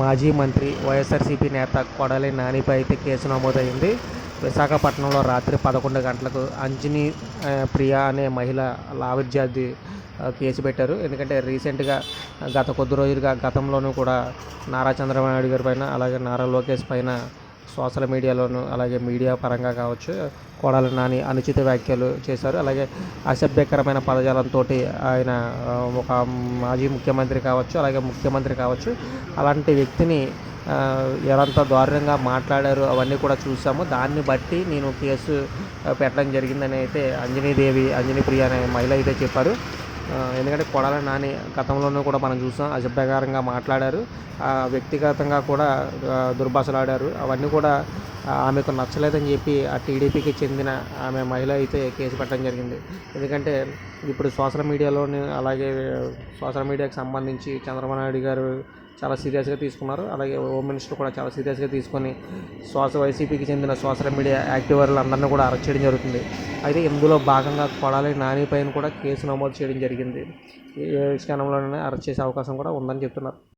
మాజీ మంత్రి వైఎస్ఆర్సీపీ నేత కొడాలి నానిపై అయితే కేసు నమోదైంది. విశాఖపట్నంలో రాత్రి పదకొండు గంటలకు అంజనీ ప్రియా అనే మహిళ లావిద్యార్థి కేసు పెట్టారు. ఎందుకంటే రీసెంట్గా గత కొద్ది రోజులుగా గతంలోనూ కూడా నారా చంద్రబాబు నాయుడు గారి పైన అలాగే నారా లోకేష్ పైన సోషల్ మీడియాలోను అలాగే మీడియా పరంగా కావచ్చు కొడాలి నాని అనుచిత వ్యాఖ్యలు చేశారు. అలాగే అసభ్యకరమైన పదజాలంతో ఆయన ఒక మాజీ ముఖ్యమంత్రి కావచ్చు అలాగే ముఖ్యమంత్రి కావచ్చు అలాంటి వ్యక్తిని ఎలాంత దారుణంగా మాట్లాడారు అవన్నీ కూడా చూసాము. దాన్ని బట్టి నేను కేసు పెట్టడం జరిగిందని అయితే అంజనీదేవి అంజనీ ప్రియ అనే మహిళ అయితే చెప్పారు. ఎందుకంటే కొడాల నాని గతంలోనూ కూడా మనం చూసాం అసభ్యకరంగా మాట్లాడారు. ఆ, వ్యక్తిగతంగా కూడా దుర్భాషలాడారు. అవన్నీ కూడా ఆమెకు నచ్చలేదని చెప్పి ఆ టీడీపీకి చెందిన ఆమె మహిళ అయితే కేసు పెట్టడం జరిగింది. ఎందుకంటే ఇప్పుడు సోషల్ మీడియాలోని అలాగే సోషల్ మీడియాకి సంబంధించి చంద్రబాబు నాయుడు గారు చాలా సీరియస్గా తీసుకున్నారు. అలాగే హోమ్ మినిస్టర్ కూడా చాలా సీరియస్గా తీసుకొని సోషల్ వైసీపీకి చెందిన సోషల్ మీడియా యాక్టివర్లు అందరినీ కూడా అరెస్ట్ చేయడం జరుగుతుంది. అయితే ఇందులో భాగంగా కొడాలి నాని పైన కూడా కేసు నమోదు చేయడం జరిగింది. ఏ క్షణంలోనే అరెస్ట్ చేసే అవకాశం కూడా ఉందని చెప్తున్నారు.